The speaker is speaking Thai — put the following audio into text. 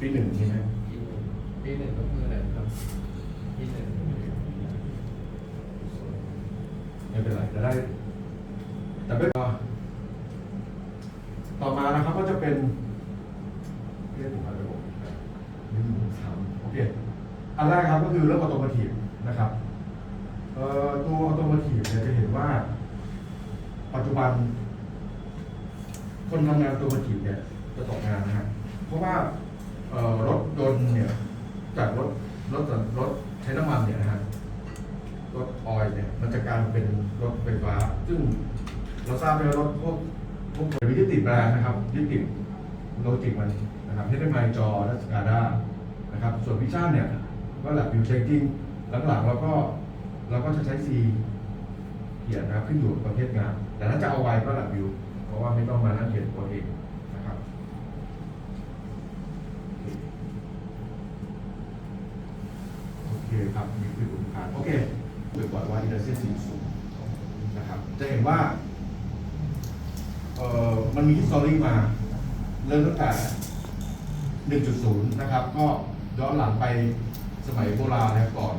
ปีหนึ่งใช่ไหมปีหนึ่งปีหนึ่งก็คืออะไรครับปีหนึ่งไม่เป็นไรจะได้ แต่ไม่พอต่อมานะครับก็จะเป็นเรียกผมอะไรผมหนึ่งสามโอเคอันแรกครับก็คือเรื่องออโตม t ทีฟนะครับเอ่อตัวออโตม t ทีฟเนี่ยจะเห็นว่า ปัจจุบัน คนทำงานออโตม t ทีฟเนี่ยจะตกงานนะฮะเพราะว่าเอ่อ รถยนต์เนี่ยจากรถรถรถใช้น้ำมันเนี่ยนะฮะรถออยเนี่ยมันจะกลายเป็นรถไฟฟ้า ซึ่งเราทราบไหมว่ารถพวกพวกมีที่ติดแบรนด์นะครับที่ติดโลจิกมันนะครับที่ได้ไมจอและสกาด้านะครับส่วนวิชั่นเนี่ยก็แลบวิวเช็คกิ้งหลังๆเราก็เราก็จะใช้ C เขียนนะครับขึ้นอยู่กับประเภทงาน แต่ถ้าจะเอาไวก็แลบวิวเพราะว่าไม่ต้องมานั่งเขียนตัวเองนะครับ โอ เคครับนี่คืออุปการโอเคเปิดก่อนว่าอินเตอร์เซ็ตสีสูงนะครับ จะเห็นว่าเอ่อมันมีฮิสตอรี่มาเริ่มตั้งแต่ 1.0 นะครับ ก็ย้อนหลังไปสมัยโบราณนะครับก่อน